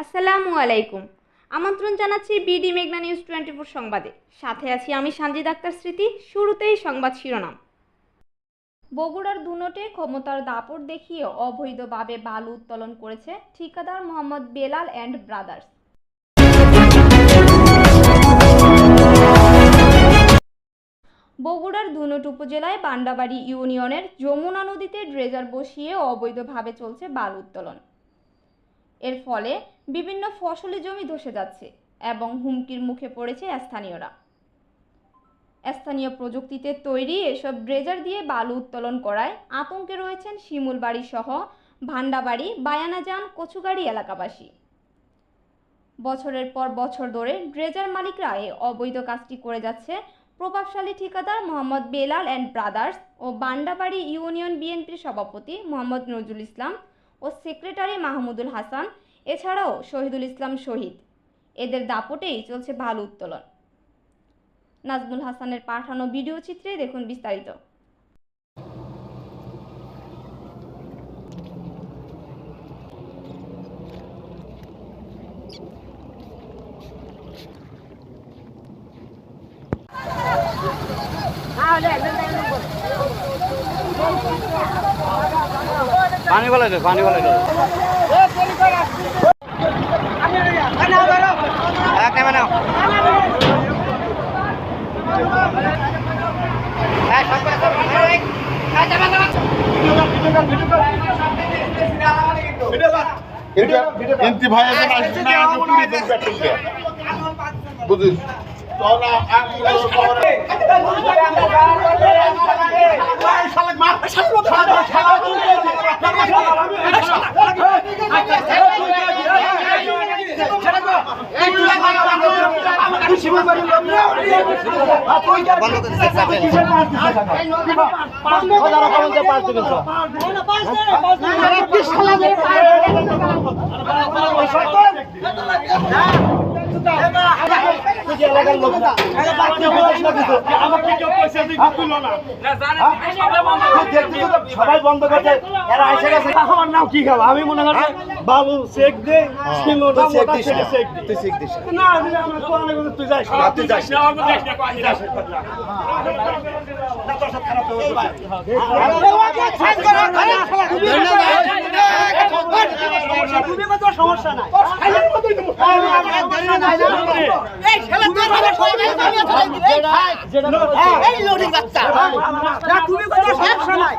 আসসালামু আলাইকুম। আমন্ত্রণ জানাচ্ছি বিডি মেঘনা নিউজ টোয়েন্টি ফোর সংবাদে। সাথে আছি আমি সানজিদ আক্তার স্মৃতি, শুরুতেই সংবাদ শিরোনাম। বগুড়ার দুনটে ক্ষমতার দাপট দেখিয়ে অবৈধভাবে বালু উত্তোলন করেছে ঠিকাদার মোহাম্মদ বেলাল অ্যান্ড ব্রাদার্স। বগুড়ার ধুনট উপজেলায় বান্ডাবাড়ি ইউনিয়নের যমুনা নদীতে ড্রেজার বসিয়ে অবৈধভাবে চলছে বালু উত্তোলন। এর ফলে বিভিন্ন ফসলি জমি ধসে যাচ্ছে এবং হুমকির মুখে পড়েছে স্থানীয়রা। স্থানীয় প্রযুক্তিতে তৈরি এসব ড্রেজার দিয়ে বালু উত্তোলন করায় আতঙ্কে রয়েছেন শিমুলবাড়ি সহ ভান্ডাবাড়ি বায়ানাজান কচুগাড়ি এলাকাবাসী। বছরের পর বছর ধরে ড্রেজার মালিকরা এই অবৈধ কাজটি করে যাচ্ছে প্রভাবশালী ঠিকাদার মোহাম্মদ বেলাল অ্যান্ড ব্রাদার্স ও বান্ডাবাড়ি ইউনিয়ন বিএনপির সভাপতি মোহাম্মদ নজরুল ইসলাম ও সেক্রেটারি মাহমুদুল হাসান, এছাড়াও শহীদুল ইসলাম শহীদ। এদের দাপটেই চলছে ভালো উত্তোলন। নাজমুল হাসানের পাঠানো ভিডিও চিত্রে দেখুন বিস্তারিত। পানি বলে দে পানি বলে দে হ্যাঁ আসছে না আমি পুরি দিন কাটতে বুঝিস তাহলে আমি সবাই বন্ধ করছে এরা এসে গেছে আমার নাম কি খাব আমি মনে করি বাবু শেখ দে তুই দিস না শেখ দে তুই চেক দিস না না আমার বলছে তুই যাস না, তুই যাস না। সমস্যা নাই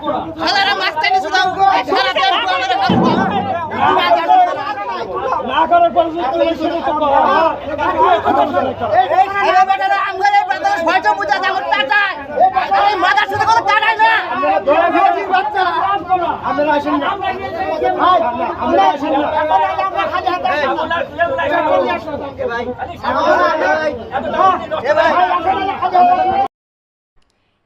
না করার পর যদি তুই শুরু আমরা আসেন না আমরা আসেন না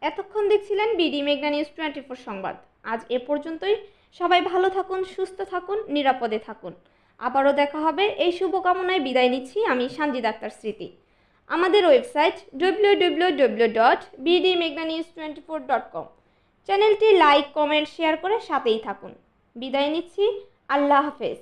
এতক্ষণ দেখছিলেন বিডি মেঘনা নিউজ টোয়েন্টি ফোর সংবাদ। আজ এ পর্যন্তই। সবাই ভালো থাকুন, সুস্থ থাকুন, নিরাপদে থাকুন। আবারও দেখা হবে এই শুভকামনায় বিদায় নিচ্ছি আমি সানজিদ আক্তার স্মৃতি। আমাদের website W W W dot BD মেঘনা news twenty four dot com চ্যানেলটি লাইক, কমেন্ট, শেয়ার করে সাথেই থাকুন। বিদায় নিচ্ছি। আল্লাহ হাফেজ।